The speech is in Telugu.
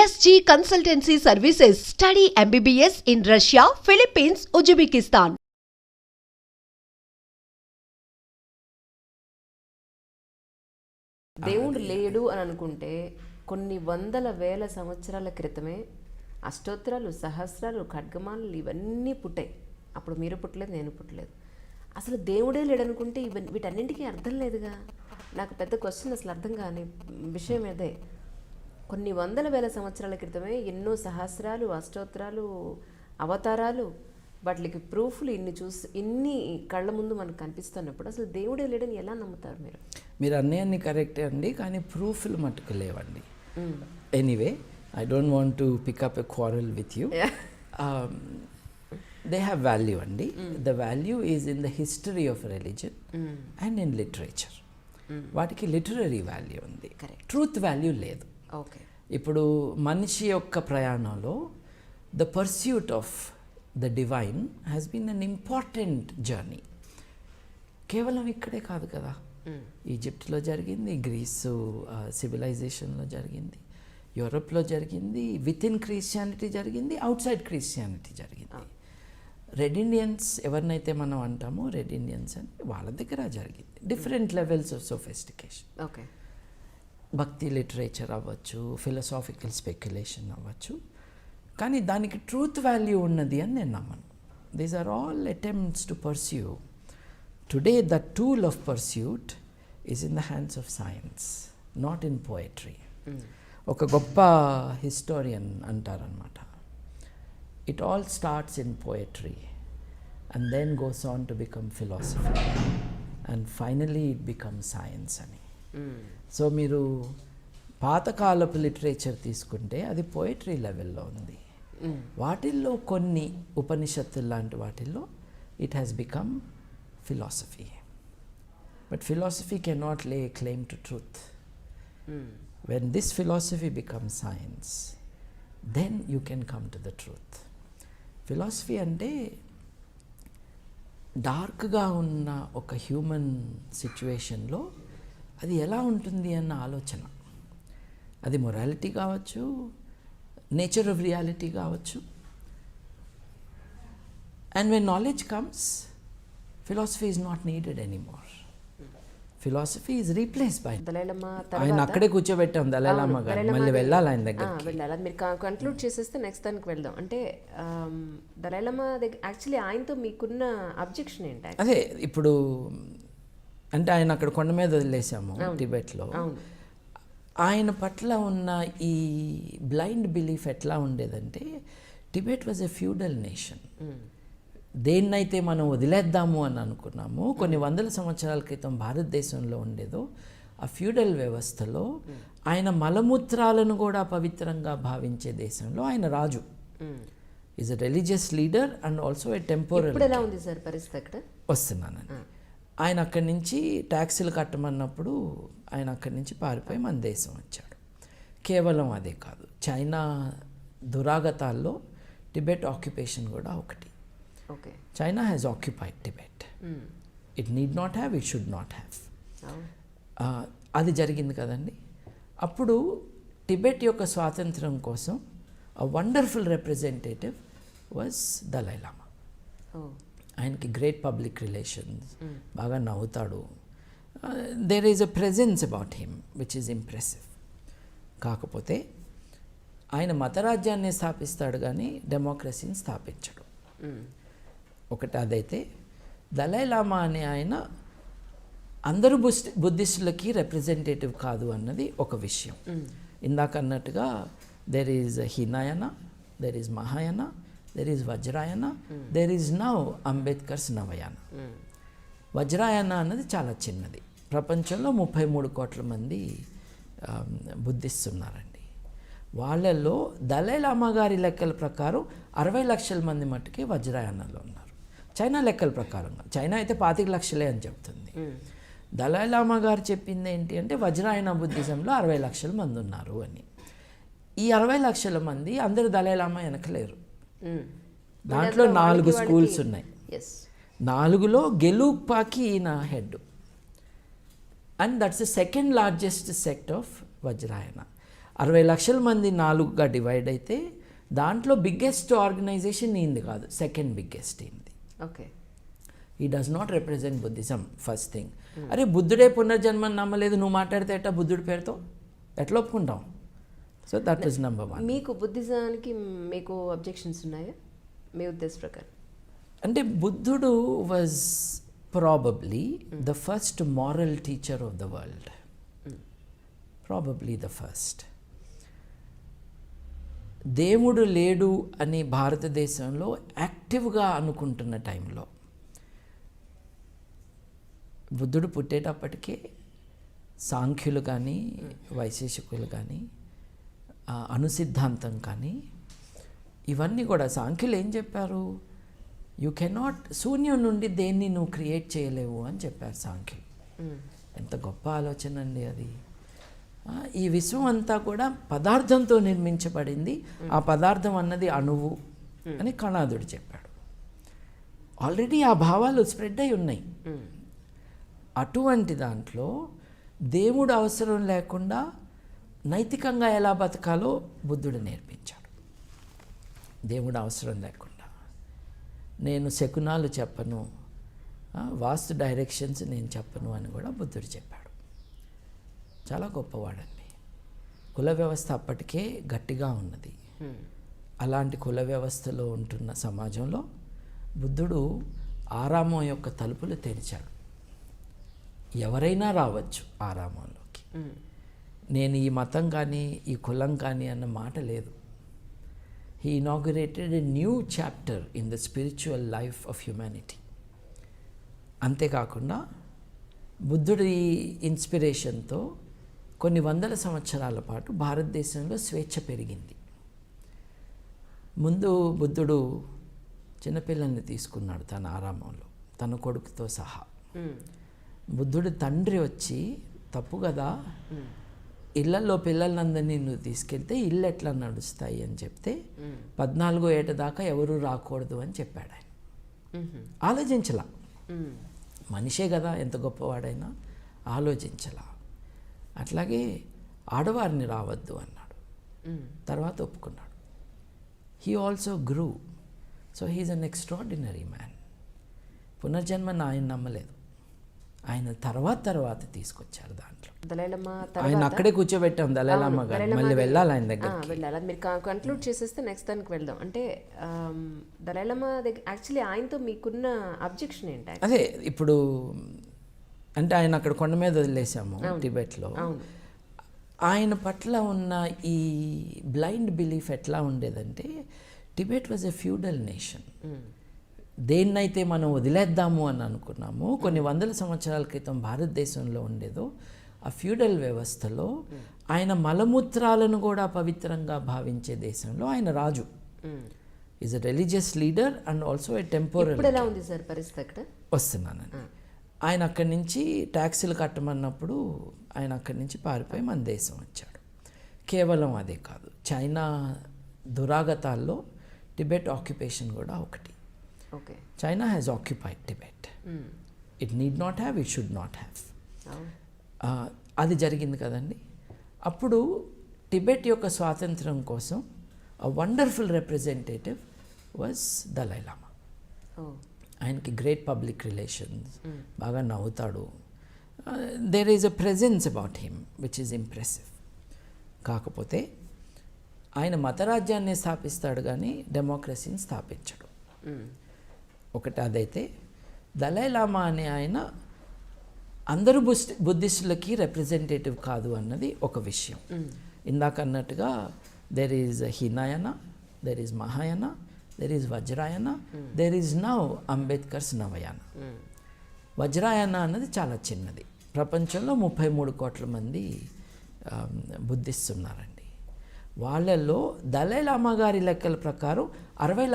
SG consultancy services study MBBS in Russia Philippines Uzbekistan దేవుడు లేడు అని అనుకుంటే కొన్ని వందల వేల సంవత్సరాల క్రితమే అష్టోత్తరాలు సహస్రాలు ఖడ్గమాలు ఇవన్నీ పుట్టాయి. అప్పుడు మీరు పుట్టలేదు నేను పుట్టలేదు. అసలు దేవుడే లేడు అనుకుంటే ఇవన్నీ వీటన్నింటికీ అర్థం లేదుగా. నాకు పెద్ద క్వశ్చన్ అసలు అర్థం కాని విషయం అదే కొన్ని వందల వేల సంవత్సరాల క్రితమే ఎన్నో సహస్రాలు అష్టోత్తరాలు అవతారాలు వాటికి ప్రూఫ్లు ఇన్ని చూసి ఇన్ని కళ్ళ ముందు మనకు కనిపిస్తున్నప్పుడు అసలు దేవుడే లేడని ఎలా నమ్ముతారు మీరు? మీరు అన్నీ కరెక్టే అండి కానీ ప్రూఫ్లు మట్టుకు లేవండి. Anyway I don't want to pick up a quarrel with you they have value అండి. The value is in the history of religion and in literature వాటికి లిటరరీ వాల్యూ ఉంది. ట్రూత్ వాల్యూ లేదు. ఇప్పుడు మనిషి యొక్క ప్రయాణంలో the pursuit of the divine has been an important journey. కేవలం ఇక్కడే కాదు కదా. ఈజిప్ట్లో జరిగింది గ్రీసు సివిలైజేషన్లో జరిగింది యూరోప్లో జరిగింది విత్ ఇన్ క్రిస్టియానిటీ జరిగింది అవుట్ సైడ్ క్రిస్టియానిటీ జరిగింది. రెడ్ ఇండియన్స్ ఎవరినైతే మనం అంటామో రెడ్ ఇండియన్స్ అని వాళ్ళ దగ్గర జరిగింది. Different levels of sophistication. Okay. Bhakti literature అవ్వచ్చు ఫిలసాఫికల్ స్పెక్యులేషన్ అవ్వచ్చు. కానీ దానికి ట్రూత్ వాల్యూ ఉన్నది అని నేను నమ్మను. These are all attempts to pursue today the tool of pursuit is in the hands of science not in poetry ఒక గొప్ప హిస్టోరియన్ అంటారనమాట it all starts in poetry and then goes on to become philosophy and finally it become science అని. సో మీరు పాతకాలపు లిటరేచర్ తీసుకుంటే అది పోయిటరీ లెవెల్లో ఉంది. వాటిల్లో కొన్ని ఉపనిషత్తులు లాంటి వాటిల్లో it has become philosophy but philosophy can not lay claim to truth when this philosophy become science then you can come to the truth philosophy అంటే డార్క్గా ఉన్న ఒక హ్యూమన్ సిచ్యువేషన్లో అది ఎలా ఉంటుంది అన్న ఆలోచన. అది మొరాలిటీ కావచ్చు నేచర్ ఆఫ్ రియాలిటీ కావచ్చు. And when knowledge comes philosophy is not needed anymore philosophy is replace by ఆయన అక్కడే కూర్చోబెట్టాం దళాలమ్మ గారు. మళ్ళీ వెళ్ళాలి ఆయన వెళ్ళాలి. అది మీరు కన్క్లూడ్ చేసేస్తే నెక్స్ట్ దానికి వెళ్దాం. అంటే ఆమ్, దలైలమ్మ దగ్గర యాక్చువల్లీ ఆయనతో మీకున్న అబ్జెక్షన్ ఏంటి అదే ఇప్పుడు అంటే ఆయన అక్కడ కొండ మీద వదిలేసాము టిబెట్లో. ఆయన పట్ల ఉన్న ఈ బ్లైండ్ బిలీఫ్ ఎట్లా ఉండేదంటే Tibet was a feudal nation. దేన్నైతే మనం వదిలేద్దాము అని అనుకున్నాము కొన్ని వందల సంవత్సరాల క్రితం భారతదేశంలో ఉండేదో ఆ ఫ్యూడల్ వ్యవస్థలో ఆయన మలమూత్రాలను కూడా పవిత్రంగా భావించే దేశంలో ఆయన రాజు. Is a religious leader and also a అక్కడ? వస్తున్నానండి. ఆయన అక్కడి నుంచి ట్యాక్సీలు కట్టమన్నప్పుడు ఆయన అక్కడి నుంచి పారిపోయి మన దేశం వచ్చాడు. కేవలం అదే కాదు చైనా దురాగతాల్లో టిబెట్ ఆక్యుపేషన్ కూడా ఒకటి. Okay. China has occupied Tibet. It need not have it should not have అది జరిగింది కదండి. అప్పుడు టిబెట్ యొక్క స్వాతంత్రం కోసం a wonderful representative was Dalai Lama ఆయనకి గ్రేట్ పబ్లిక్ రిలేషన్స్ బాగా నవ్వుతాడు. There is a presence about him which is impressive కాకపోతే ఆయన మతరాజ్యాన్ని స్థాపిస్తాడు కానీ డెమోక్రసీని స్థాపించడు. ఒకటి అదైతే దలైలామా అనే ఆయన అందరు బుస్ బుద్ధిస్టులకి రిప్రజెంటేటివ్ కాదు అన్నది ఒక విషయం. ఇందాక అన్నట్టుగా there is Hinayana there is Mahayana there is Vajrayana there is now Ambedkar's Navayana Vajrayana అన్నది చాలా చిన్నది. ప్రపంచంలో ముప్పై మూడు కోట్ల మంది బుద్ధిస్ట్ ఉన్నారండి వాళ్ళల్లో దలైలామా గారి లెక్కల ప్రకారం అరవై లక్షల మంది మట్టుకే వజ్రాయనలో ఉన్నారు. చైనా లెక్కల ప్రకారం. కాదు. చైనా అయితే పాతిక లక్షలే అని చెప్తుంది. దలైలామా గారు చెప్పింది ఏంటి అంటే వజ్రాయన బుద్ధిజంలో అరవై లక్షల మంది ఉన్నారు అని. ఈ అరవై లక్షల మంది అందరు దలైలామా వెనకలేరు. దాంట్లో నాలుగు స్కూల్స్ ఉన్నాయి. నాలుగులో గెలూపాకి ఈయన head and that's the second largest sect of Vajrayana. అరవై లక్షల మంది నాలుగుగా డివైడ్ అయితే దాంట్లో బిగ్గెస్ట్ ఆర్గనైజేషన్ ఈంది కాదు. సెకండ్ బిగ్గెస్ట్ ఈంది ఓకే ఈ does not represent Buddhism first thing అరే బుద్ధుడే పునర్జన్మని నమ్మలేదు. నువ్వు మాట్లాడితే ఎట్టా బుద్ధుడి పేరుతో? ఎట్లా ఒప్పుకుంటాం? So that is number one మీకు బుద్ధిజానికి మీకు అబ్జెక్షన్స్ ఉన్నాయా? మీ ఉద్దేశ ప్రకారం. అంటే బుద్ధుడు was probably the first moral teacher of the world probably the first దేవుడు లేడు అని భారతదేశంలో యాక్టివ్గా అనుకుంటున్న టైంలో బుద్ధుడు పుట్టేటప్పటికే సాంఖ్యులు కానీ వైశేషికులు కానీ ఆ, అణుసిద్ధాంతం కానీ ఇవన్నీ కూడా సాంఖ్యులు ఏం చెప్పారు? యూ కెనాట్ శూన్యం నుండి దేన్ని నువ్వు క్రియేట్ చేయలేవు అని చెప్పారు సాంఖ్యులు. ఎంత గొప్ప ఆలోచన అండి అది. ఈ విశ్వం అంతా కూడా పదార్థంతో నిర్మించబడింది. ఆ పదార్థం అన్నది అణువు అని కణాదుడు చెప్పాడు. ఆల్రెడీ ఆ భావాలు స్ప్రెడ్ అయి ఉన్నాయి. అటువంటి దాంట్లో దేవుడు అవసరం లేకుండా నైతికంగా ఎలా బతకాలో బుద్ధుడు నేర్పించాడు. దేవుడు అవసరం లేకుండా. నేను శకునాలు చెప్పను వాస్తు డైరెక్షన్స్ నేను చెప్పను అని కూడా బుద్ధుడు చెప్పాడు. చాలా గొప్పవాడండి. కుల వ్యవస్థ అప్పటికే గట్టిగా ఉన్నది. అలాంటి కుల వ్యవస్థలో ఉంటున్న సమాజంలో బుద్ధుడు ఆరామం యొక్క తలుపులు తెరిచాడు. ఎవరైనా రావచ్చు ఆరామంలోకి. నేను ఈ మతం కానీ ఈ కులం కానీ అన్న మాట లేదు. He inaugurated a new chapter in the spiritual life of humanity అంతేకాకుండా బుద్ధుడి ఇన్స్పిరేషన్తో కొన్ని వందల సంవత్సరాల పాటు భారతదేశంలో స్వేచ్ఛ పెరిగింది. ముందు బుద్ధుడు చిన్నపిల్లల్ని తీసుకున్నాడు తన ఆరామంలో తన కొడుకుతో సహా. బుద్ధుడి తండ్రి వచ్చి తప్పు కదా ఇళ్ళలో పిల్లలందరినీ నువ్వు తీసుకెళ్తే ఇల్లు ఎట్లా నడుస్తాయి అని చెప్తే పద్నాలుగో ఏట దాకా ఎవరు రాకూడదు అని చెప్పాడు ఆయన. ఆలోచించలా. మనిషే కదా ఎంత గొప్పవాడైనా ఆలోచించలా. అట్లాగే ఆడవారిని రావద్దు అన్నాడు. తర్వాత ఒప్పుకున్నాడు. He also grew so he's an extraordinary man పునర్జన్మను ఆయన నమ్మలేదు. ఆయన తర్వాత తర్వాత తీసుకొచ్చారు దాంట్లో. ఆయన అక్కడే కూర్చోబెట్టాం దళాలమ్మ గారు. మళ్ళీ వెళ్ళాలి ఆయన దగ్గర వెళ్ళాలి. మీరు కంక్లూడ్ చేసేస్తే నెక్స్ట్ దానికి వెళ్దాం. అంటే దళైలమ్మ దగ్గర యాక్చువల్లీ ఆయనతో మీకున్న అబ్జెక్షన్ ఏంటి? అదే ఇప్పుడు అంటే ఆయన అక్కడ కొండ మీద వదిలేసాము టిబెట్లో. ఆయన పట్ల ఉన్న ఈ బ్లైండ్ బిలీఫ్ ఎట్లా ఉండేదంటే Tibet was a feudal nation దేన్నైతే మనం వదిలేద్దాము అని అనుకున్నాము కొన్ని వందల సంవత్సరాల క్రితం భారతదేశంలో ఉండేదో ఆ ఫ్యూడల్ వ్యవస్థలో ఆయన మలమూత్రాలను కూడా పవిత్రంగా భావించే దేశంలో ఆయన రాజు. Is a religious leader and also ఇప్పుడు ఎలా ఉంది సార్ పరిస్థితి అక్కడ? వస్తున్నానండి. ఆయన అక్కడి నుంచి ట్యాక్సీలు కట్టమన్నప్పుడు ఆయన అక్కడి నుంచి పారిపోయి మన దేశం వచ్చాడు. కేవలం అదే కాదు చైనా దురాగతాల్లో టిబెట్ ఆక్యుపేషన్ కూడా ఒకటి. Okay China has occupied Tibet it need not have it should not have అది జరిగింది కదండి. అప్పుడు టిబెట్ యొక్క స్వాతంత్రం కోసం a wonderful representative was Dalai Lama ఆయనకి గ్రేట్ పబ్లిక్ రిలేషన్స్ బాగా నవ్వుతాడు. There is a presence about him which is impressive కాకపోతే ఆయన మతరాజ్యాన్ని స్థాపిస్తాడు కానీ డెమోక్రసీని స్థాపించడు. ఒకటి అదైతే దలైలామా అనే ఆయన అందరు బుస్- బుద్ధిస్టులకి రిప్రజెంటేటివ్ కాదు అన్నది ఒక విషయం. ఇందాక అన్నట్టుగా there is Hinayana there is Mahayana there is Vajrayana there is now Ambedkar's Navayana Vajrayana అన్నది చాలా చిన్నది. ప్రపంచంలో ముప్పై మూడు కోట్ల మంది బుద్ధిస్తున్నారండి వాళ్ళల్లో దలైలామా గారి లెక్కల ప్రకారం అరవై